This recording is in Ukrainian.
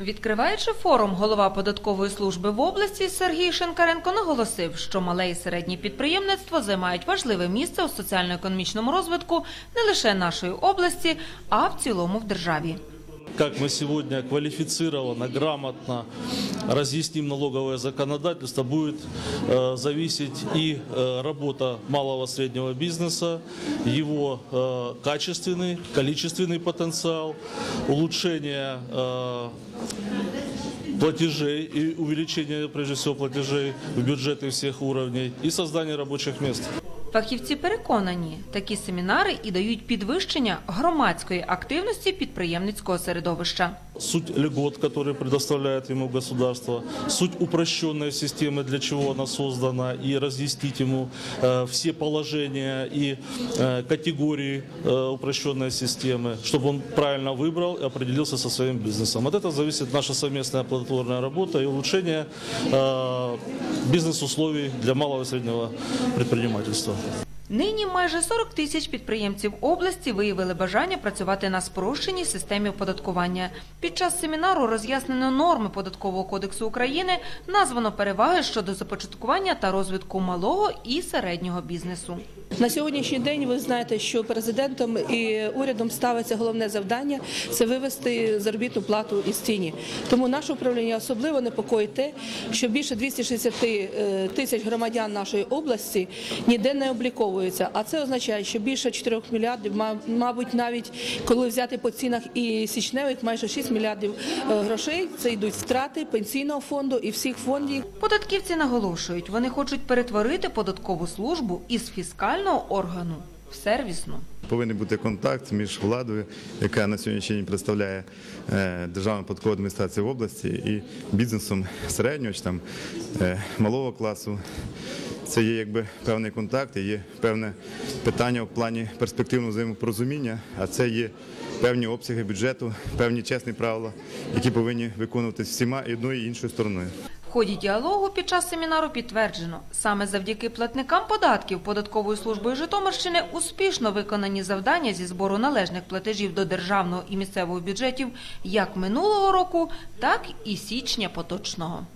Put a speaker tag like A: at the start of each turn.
A: Відкриваючи форум, голова податкової служби в області Сергій Шинкаренко наголосив, що мале і середнє підприємництво займають важливе місце у соціально-економічному розвитку не лише нашої області, а в цілому в державі.
B: Как мы сегодня квалифицированно, грамотно разъясним налоговое законодательство, будет э, зависеть и э, работа малого среднего бизнеса, его э, качественный, количественный потенциал, улучшение платежей и увеличение, прежде всего, платежей в бюджеты всех уровней и создание рабочих мест.
A: Фахівці переконані, такі семінари і дають підвищення громадської активності підприємницького середовища.
B: Суть льгот, которые предоставляет ему государство, суть упрощенной системы, для чего она создана, и разъяснить ему э, все положения и э, категории э, упрощенной системы, чтобы он правильно выбрал и определился со своим бизнесом. От этого зависит наша совместная плодотворная работа и улучшение бизнес-условий для малого и среднего предпринимательства.
A: Нині майже 40 тисяч підприємців області виявили бажання працювати на спрощеній системі оподаткування. Під час семінару роз'яснено норми податкового кодексу України, названо переваги щодо започаткування та розвитку малого і середнього бізнесу.
C: На сьогоднішній день ви знаєте, що президентом і урядом ставиться головне завдання це вивести заробітну плату із тіні. Тому наше управління особливо непокоїть те, що більше 260 е, тисяч громадян нашої області ніде не обліковуються. А це означає, що більше 4 мільярдів, ма- мабуть, навіть коли взяти по цінах і січневих, майже 6 мільярдів е, грошей. Це йдуть втрати пенсійного фонду і всіх фондів.
A: Податківці наголошують, вони хочуть перетворити податкову службу із фіскального органу в сервісну.
D: Повинен бути контакт між владою, яка на сьогоднішній день представляє е, Державну податкову адміністрацію в області, і бізнесом середнього чи там е, малого класу. Це є якби певний контакт, є певне питання в плані перспективного взаємопорозуміння, а це є певні обсяги бюджету, певні чесні правила, які повинні виконуватися всіма і одною і іншою стороною.
A: Ході діалогу під час семінару підтверджено, саме завдяки платникам податків податковою службою Житомирщини успішно виконані завдання зі збору належних платежів до державного і місцевого бюджетів як минулого року, так і січня поточного.